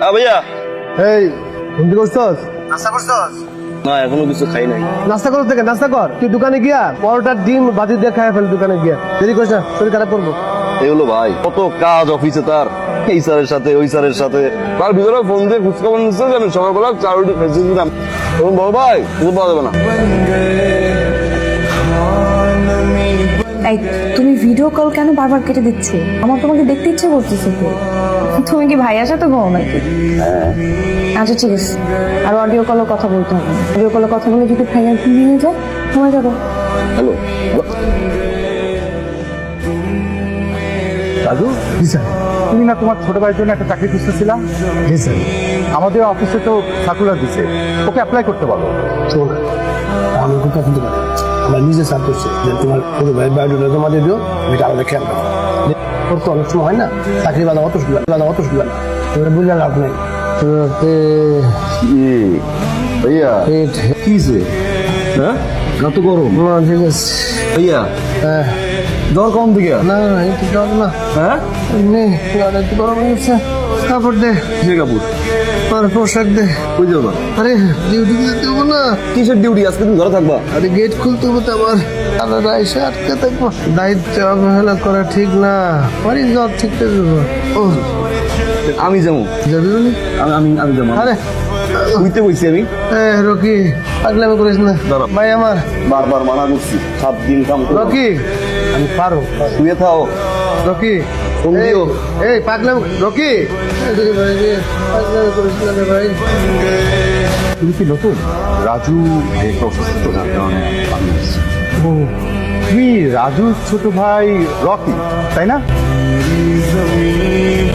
হ্যাঁ ভাইয়া। এই ঘুমটি করছস? না এখনও কিছু খাই নাই। নাস্তা করো থেকে নাস্তা কর। তুই দোকানে গিয়া পরোটার ডিম বাজি দিয়ে খাই ফেল দোকানে গিয়া। দেরি করিস না শরীর খারাপ করব। এই হলো ভাই কত কাজ অফিসে তার। এই স্যারের সাথে ওই স্যারের সাথে। তার ভিতরে ফোন দিয়ে খোঁজখবর নিচ্ছে যে আমি সকালবেলা চার রুটি খেয়েছিলাম তখন বল ভাই কিছু পাওয়া যাবে না। এই তুমি ভিডিও কল কেন বারবার কেটে দিচ্ছ? আমার তোমাকে দেখতে ইচ্ছে করতেছে তো। তুমি কি ভাই ভাইয়ার সাথে ঘুমাও নাকি? আচ্ছা ঠিক আছে। আর অডিও কলে কথা বলতে হবে। অডিও কলে কথা বলে যদি ভাইয়া ঘুমিয়ে যায় ঘুমায় যাব। Hello sir. তুমি না তোমার ছোট ভাইয়ের জন্য একটা চাকরি খুঁজতেছিলাম জি স্যার। আমাদের অফিসে তো সার্কুলার দিছে। ওকে অ্যাপ্লাই করতে বলো। শোন আমি পারি আমার নিজে সার করছে যে তোমার পুরো ভাই বায়োডাটা জমা দিয়ে দিও এটা আমাদের খেয়াল রাখো। করতে তো অনেক সময় হয় না চাকরি বাধা অত সুবিধা বাধা অত সুবিধা না। তোমার বুঝলে লাভ নেই। ভাইয়া? কি যে? হ্যাঁ? এত গরম। ঠিক আছে। ভাইয়া? হ্যাঁ। জ্বর কম দিকে? না না একটু জল না। হ্যাঁ? নেই জল একটু গরম হয়ে গেছে। কাপড় দে। কিসের কাপড়? আর পোশাক দে। কই যাবা আরে ডিউটি দিতে হব না। কিসের ডিউটি আজকে তুমি ঘরে থাকবা? আরে গেট খুলতে হবে তো আবার। আলাদা এসে আটকে থাকব। দায়িত্ব অবহেলা করা ঠিক না। বাড়ির জব ঠিক করে দেবো। ও। আমি যাব। যাবি আমি আমি আমি যাব। আরে শুইতে বইছি আমি। এ রকি পাগলামি করিস না। ভাই আমার। বারবার মানা করছি সাত দিন কাম করো। রকি। আমি পারো। শুয়ে থাও। রকি। ফোন এই। পাগলাম রকি ভাই রে, পাগলামি করিস না ভাই তুমি কি নতুন? রাজু অসুস্থ যার কারণে ও, তুমি রাজুর ছোট ভাই রকি তাই না?